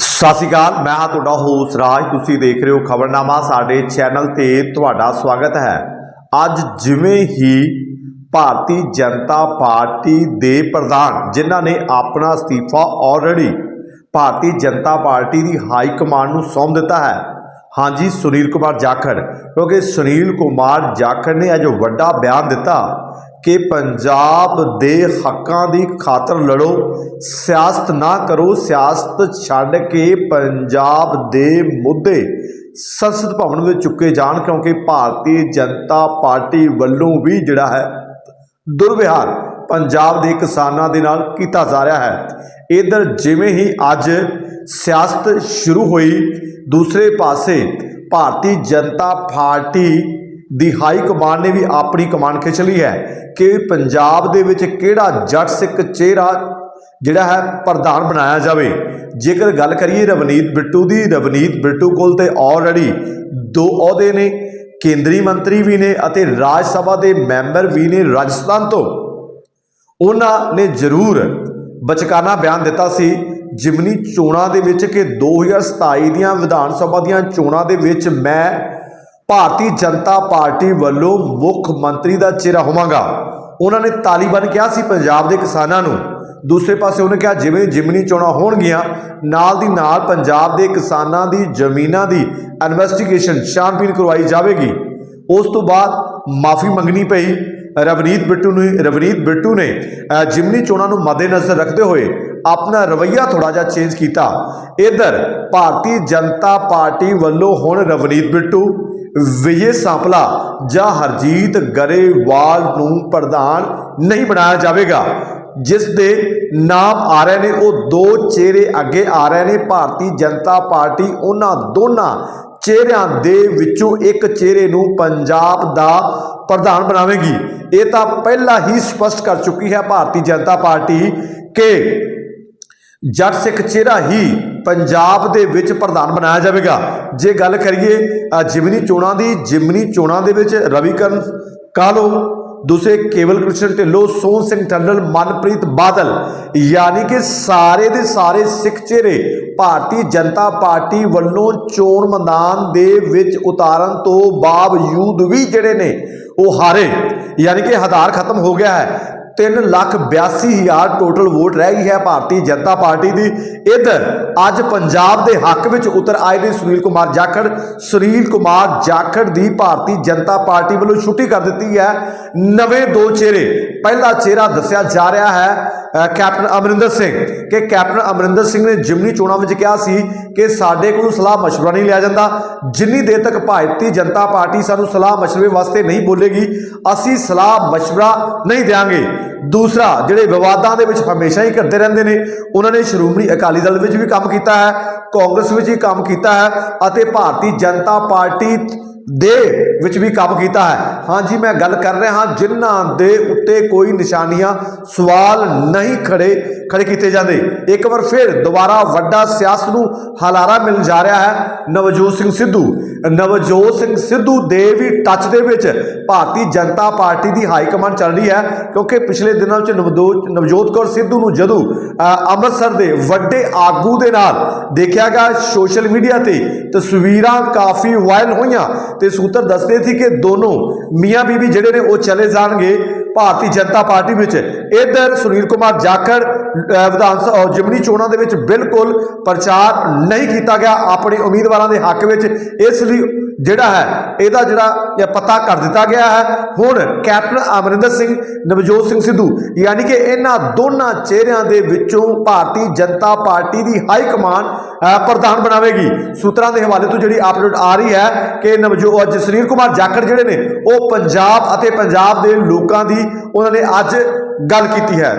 ਸਤਿ ਸ਼੍ਰੀ ਅਕਾਲ, ਮੈਂ ਹਾਂ ਤੁਹਾਡਾ ਹੋਸ ਰਾਜ। ਤੁਸੀਂ ਦੇਖ ਰਹੇ ਹੋ ਖਬਰਨਾਮਾ, ਸਾਡੇ ਚੈਨਲ ਤੇ ਤੁਹਾਡਾ ਸਵਾਗਤ ਹੈ। ਅੱਜ ਜਿਵੇਂ ਹੀ ਭਾਰਤੀ ਜਨਤਾ ਪਾਰਟੀ ਦੇ ਪ੍ਰਧਾਨ, ਜਿਨ੍ਹਾਂ ਨੇ ਆਪਣਾ ਅਸਤੀਫਾ ਆਲਰੇਡੀ ਭਾਰਤੀ ਜਨਤਾ ਪਾਰਟੀ ਦੀ ਹਾਈ ਕਮਾਂਡ ਨੂੰ ਸੌਂਪ ਦਿੱਤਾ ਹੈ। ਹਾਂਜੀ, ਸੁਨੀਲ ਕੁਮਾਰ ਜਾਖੜ, ਕਿਉਂਕਿ ਸੁਨੀਲ ਕੁਮਾਰ ਜਾਖੜ ਨੇ ਅੱਜ ਵੱਡਾ ਬਿਆਨ ਦਿੱਤਾ ਕਿ ਪੰਜਾਬ ਦੇ ਹੱਕਾਂ ਦੀ ਖਾਤਰ ਲੜੋ, ਸਿਆਸਤ ਨਾ ਕਰੋ, ਸਿਆਸਤ ਛੱਡ ਕੇ ਪੰਜਾਬ ਦੇ ਮੁੱਦੇ ਸੰਸਦ ਭਵਨ ਵਿੱਚ ਚੁੱਕੇ ਜਾਣ, ਕਿਉਂਕਿ ਭਾਰਤੀ ਜਨਤਾ ਪਾਰਟੀ ਵੱਲੋਂ ਵੀ ਜਿਹੜਾ ਹੈ ਦੁਰਵਿਹਾਰ ਪੰਜਾਬ ਦੇ ਕਿਸਾਨਾਂ ਦੇ ਨਾਲ ਕੀਤਾ ਜਾ ਰਿਹਾ ਹੈ। ਇਧਰ ਜਿਵੇਂ ਹੀ ਅੱਜ ਸਿਆਸਤ ਸ਼ੁਰੂ ਹੋਈ, ਦੂਸਰੇ ਪਾਸੇ ਭਾਰਤੀ ਜਨਤਾ ਪਾਰਟੀ ਦੀ ਹਾਈ ਕਮਾਂਡ ਨੇ ਵੀ ਆਪਣੀ ਕਮਾਨ ਖਿੱਚ ਲਈ ਹੈ ਕਿ ਪੰਜਾਬ ਦੇ ਵਿੱਚ ਕਿਹੜਾ ਜੱਟ ਸਿੱਖ ਚਿਹਰਾ ਜਿਹੜਾ ਹੈ ਪ੍ਰਧਾਨ ਬਣਾਇਆ ਜਾਵੇ। ਜੇਕਰ ਗੱਲ ਕਰੀਏ ਰਵਨੀਤ ਬਿੱਟੂ ਦੀ, ਰਵਨੀਤ ਬਿੱਟੂ ਕੋਲ ਤੇ ਆਲਰੇਡੀ ਦੋ ਅਹੁਦੇ ਨੇ, ਕੇਂਦਰੀ ਮੰਤਰੀ ਵੀ ਨੇ ਅਤੇ ਰਾਜ ਸਭਾ ਦੇ ਮੈਂਬਰ ਵੀ ਨੇ ਰਾਜਸਥਾਨ ਤੋਂ। ਉਹਨਾਂ ਨੇ ਜ਼ਰੂਰ ਬਚਕਾਨਾ ਬਿਆਨ ਦਿੱਤਾ ਸੀ, ਜਿਮਨੀ ਚੋਣਾਂ ਦੇ ਵਿੱਚ ਕਿ 2027 ਦੀਆਂ ਵਿਧਾਨ ਸਭਾ ਦੀਆਂ ਚੋਣਾਂ ਦੇ ਵਿੱਚ ਮੈਂ ਭਾਰਤੀ ਜਨਤਾ ਪਾਰਟੀ ਵੱਲੋਂ ਮੁੱਖ ਮੰਤਰੀ ਦਾ ਚਿਹਰਾ ਹੋਵਾਂਗਾ। ਉਹਨਾਂ ਨੇ ਤਾਲੀਬਾਨ ਕਿਹਾ ਸੀ ਪੰਜਾਬ ਦੇ ਕਿਸਾਨਾਂ ਨੂੰ। ਦੂਸਰੇ ਪਾਸੇ ਉਹਨੇ ਕਿਹਾ, ਜਿਵੇਂ ਜਿਮਨੀ ਚੋਣਾਂ ਹੋਣਗੀਆਂ, ਨਾਲ ਦੀ ਨਾਲ ਪੰਜਾਬ ਦੇ ਕਿਸਾਨਾਂ ਦੀ ਜ਼ਮੀਨਾਂ ਦੀ ਇਨਵੈਸਟੀਗੇਸ਼ਨ ਛਾਣਬੀਣ ਕਰਵਾਈ ਜਾਵੇਗੀ। ਉਸ ਤੋਂ ਬਾਅਦ ਮਾਫੀ ਮੰਗਣੀ ਪਈ। ਰਵਨੀਤ ਬਿੱਟੂ ਨੇ ਰਵਨੀਤ ਬਿੱਟੂ ਨੇ ਜਿਮਨੀ ਚੋਣਾਂ ਨੂੰ ਮੱਦੇਨਜ਼ਰ ਰੱਖਦੇ ਹੋਏ ਆਪਣਾ ਰਵੱਈਆ ਥੋੜਾ ਜਿਹਾ ਚੇਂਜ ਕੀਤਾ। ਇਧਰ ਭਾਰਤੀ ਜਨਤਾ ਪਾਰਟੀ ਵੱਲੋਂ ਹੁਣ ਰਵਨੀਤ ਬਿੱਟੂ ਵਿਜੇ ਸਾਂਪਲਾ ਜਾਂ ਹਰਜੀਤ ਗਰੇਵਾਲ ਨੂੰ ਪ੍ਰਧਾਨ ਨਹੀਂ ਬਣਾਇਆ ਜਾਵੇਗਾ। ਜਿਸ ਦੇ ਨਾਮ ਆ ਰਹੇ ਨੇ, ਉਹ ਦੋ ਚਿਹਰੇ ਅੱਗੇ ਆ ਰਹੇ ਨੇ। ਭਾਰਤੀ ਜਨਤਾ ਪਾਰਟੀ ਉਹਨਾਂ ਦੋਨਾਂ ਚਿਹਰਿਆਂ ਦੇ ਵਿੱਚੋਂ ਇੱਕ ਚਿਹਰੇ ਨੂੰ ਪੰਜਾਬ ਦਾ ਪ੍ਰਧਾਨ ਬਣਾਵੇਗੀ। ਇਹ ਤਾਂ ਪਹਿਲਾਂ ਹੀ ਸਪਸ਼ਟ ਕਰ ਚੁੱਕੀ ਹੈ ਭਾਰਤੀ ਜਨਤਾ ਪਾਰਟੀ ਕਿ ਜੱਟ ਸਿੱਖ ਚਿਹਰਾ ਹੀ ਪੰਜਾਬ ਦੇ ਵਿੱਚ ਪ੍ਰਧਾਨ ਬਣਾਇਆ ਜਾਵੇਗਾ। ਜੇ ਗੱਲ ਕਰੀਏ ਜਿਮਨੀ ਚੋਣਾਂ ਦੀ, ਜਿਮਨੀ ਚੋਣਾਂ ਦੇ ਵਿੱਚ ਰਵੀਕਰਨ ਕਾਲੋ ਦੂਸਰੇ ਕੇਵਲ ਕ੍ਰਿਸ਼ਨ ਢਿੱਲੋਂ, ਸੋਹਣ ਸਿੰਘ ਟੰਡਲ ਮਨਪ੍ਰੀਤ ਬਾਦਲ, ਯਾਨੀ ਕਿ ਸਾਰੇ ਦੇ ਸਾਰੇ ਸਿੱਖ ਚਿਹਰੇ ਭਾਰਤੀ ਜਨਤਾ ਪਾਰਟੀ ਵੱਲੋਂ ਚੋਣ ਮੈਦਾਨ ਦੇ ਵਿੱਚ ਉਤਾਰਨ ਤੋਂ ਬਾਵਜੂਦ ਵੀ ਜਿਹੜੇ ਨੇ, ਉਹ ਹਾਰੇ। ਯਾਨੀ ਕਿ ਹਜ਼ਾਰ ਖਤਮ ਹੋ ਗਿਆ ਹੈ। 3 ਲੱਖ 82 ਹਜ਼ਾਰ ਟੋਟਲ ਵੋਟ ਰਹਿ ਗਈ ਹੈ ਭਾਰਤੀ ਜਨਤਾ ਪਾਰਟੀ ਦੀ। ਇਧਰ ਅੱਜ ਪੰਜਾਬ ਦੇ ਹੱਕ ਵਿੱਚ ਉਤਰ ਆਏ ਨੇ ਸੁਨੀਲ ਕੁਮਾਰ ਜਾਖੜ। ਸੁਨੀਲ ਕੁਮਾਰ ਜਾਖੜ ਦੀ ਭਾਰਤੀ ਜਨਤਾ ਪਾਰਟੀ ਵੱਲੋਂ ਛੁੱਟੀ ਕਰ ਦਿੱਤੀ ਹੈ। ਨਵੇਂ ਦੋ ਚਿਹਰੇ। ਪਹਿਲਾ ਚਿਹਰਾ ਦੱਸਿਆ ਜਾ ਰਿਹਾ ਹੈ ਕੈਪਟਨ ਅਮਰਿੰਦਰ ਸਿੰਘ ਕਿ ਕੈਪਟਨ ਅਮਰਿੰਦਰ ਸਿੰਘ ਨੇ ਜਿਮਨੀ ਚੋਣਾਂ ਵਿੱਚ ਕਿਹਾ ਸੀ ਕਿ ਸਾਡੇ ਕੋਲੋਂ ਸਲਾਹ مشورہ ਨਹੀਂ ਲਿਆ ਜਾਂਦਾ ਜਿੰਨੀ ਦੇਰ ਤੱਕ ਭਾਰਤੀ ਜਨਤਾ ਪਾਰਟੀ ਸਾਨੂੰ ਸਲਾਹ مشورے ਵਾਸਤੇ ਨਹੀਂ ਬੋਲੇਗੀ ਅਸੀਂ ਸਲਾਹ مشورہ ਨਹੀਂ ਦੇਵਾਂਗੇ ਦੂਸਰਾ ਜਿਹੜੇ ਵਿਵਾਦਾਂ ਦੇ ਵਿੱਚ ਹਮੇਸ਼ਾ ਹੀ ਕਰਦੇ ਰਹਿੰਦੇ ਨੇ ਉਹਨਾਂ ਨੇ ਸ਼੍ਰੋਮਣੀ ਅਕਾਲੀ ਦਲ ਵਿੱਚ ਵੀ ਕੰਮ ਕੀਤਾ ਹੈ ਕਾਂਗਰਸ ਵਿੱਚ ਵੀ ਕੰਮ ਕੀਤਾ ਹੈ ਅਤੇ ਭਾਰਤੀ ਜਨਤਾ ਪਾਰਟੀ ਦੇ ਵਿੱਚ ਵੀ ਕੰਮ ਕੀਤਾ ਹੈ। ਹਾਂਜੀ ਮੈਂ ਗੱਲ ਕਰ ਰਿਹਾ ਹਾਂ, ਜਿਨ੍ਹਾਂ ਦੇ ਉੱਤੇ ਕੋਈ ਨਿਸ਼ਾਨੀਆਂ ਸਵਾਲ ਨਹੀਂ ਖੜੇ ਖੜੇ ਕੀਤੇ ਜਾਂਦੇ। ਇੱਕ ਵਾਰ ਫਿਰ ਦੁਬਾਰਾ ਵੱਡਾ ਸਿਆਸਤ ਨੂੰ ਹਲਾਰਾ ਮਿਲ ਜਾ ਰਿਹਾ ਹੈ, ਨਵਜੋਤ ਸਿੰਘ ਸਿੱਧੂ। ਨਵਜੋਤ ਸਿੰਘ ਸਿੱਧੂ ਦੇ ਵੀ ਟੱਚ ਦੇ ਵਿੱਚ ਭਾਰਤੀ ਜਨਤਾ ਪਾਰਟੀ ਦੀ ਹਾਈ ਕਮਾਂਡ ਚੱਲ ਰਹੀ ਹੈ, ਕਿਉਂਕਿ ਪਿਛਲੇ ਦਿਨਾਂ ਵਿੱਚ ਨਵਜੋਤ ਨਵਜੋਤ ਕੌਰ ਸਿੱਧੂ ਨੂੰ ਜਦੋਂ ਅੰਮ੍ਰਿਤਸਰ ਦੇ ਵੱਡੇ ਆਗੂ ਦੇ ਨਾਲ ਦੇਖਿਆ ਗਿਆ ਸੋਸ਼ਲ ਮੀਡੀਆ ਤੇ, ਤਸਵੀਰਾਂ ਕਾਫੀ ਵਾਇਰਲ ਹੋਈਆਂ। ਤੇ ਸੂਤਰ ਦੱਸਦੇ ਸੀ ਕਿ ਦੋਨੋਂ ਮੀਆਂ ਬੀਬੀ ਜਿਹੜੇ ਨੇ ਉਹ ਚਲੇ ਜਾਣਗੇ। ਭਾਰਤੀ ਜਨਤਾ ਪਾਰਟੀ ਵਿੱਚ। ਇਧਰ ਸੁਨੀਲ ਕੁਮਾਰ ਜਾਖੜ ਵਿਧਾਨ ਸਭਾ ਜਿਮਨੀ ਚੋਣਾਂ ਦੇ ਵਿੱਚ ਬਿਲਕੁਲ ਪ੍ਰਚਾਰ ਨਹੀਂ ਕੀਤਾ ਗਿਆ ਆਪਣੇ ਉਮੀਦਵਾਰਾਂ ਦੇ ਹੱਕ ਵਿੱਚ। ਇਸ ਲਈ ਜਿਹੜਾ ਹੈ, ਇਹਦਾ ਜਿਹੜਾ ਪਤਾ ਕਰ ਦਿੱਤਾ ਗਿਆ ਹੈ। ਹੁਣ ਕੈਪਟਨ ਅਮਰਿੰਦਰ ਸਿੰਘ, ਨਵਜੋਤ ਸਿੰਘ ਸਿੱਧੂ, ਯਾਨੀ ਕਿ ਇਹਨਾਂ ਦੋਨਾਂ ਚਿਹਰਿਆਂ ਦੇ ਵਿੱਚੋਂ ਭਾਰਤੀ ਜਨਤਾ ਪਾਰਟੀ ਦੀ ਹਾਈ ਕਮਾਨ ਪ੍ਰਧਾਨ ਬਣਾਵੇਗੀ। ਸੂਤਰਾਂ ਦੇ ਹਵਾਲੇ ਤੋਂ ਜਿਹੜੀ ਅਪਡੇਟ ਆ ਰਹੀ ਹੈ ਕਿ ਨਵਜੋਤ ਜਸਰੀਰ ਕੁਮਾਰ ਜਾਖੜ ਜਿਹੜੇ ਨੇ, ਉਹ ਪੰਜਾਬ ਅਤੇ ਪੰਜਾਬ ਦੇ ਲੋਕਾਂ ਦੀ ਦੀ ਉਹਨਾਂ ਨੇ ਅੱਜ ਗੱਲ ਕੀਤੀ ਹੈ।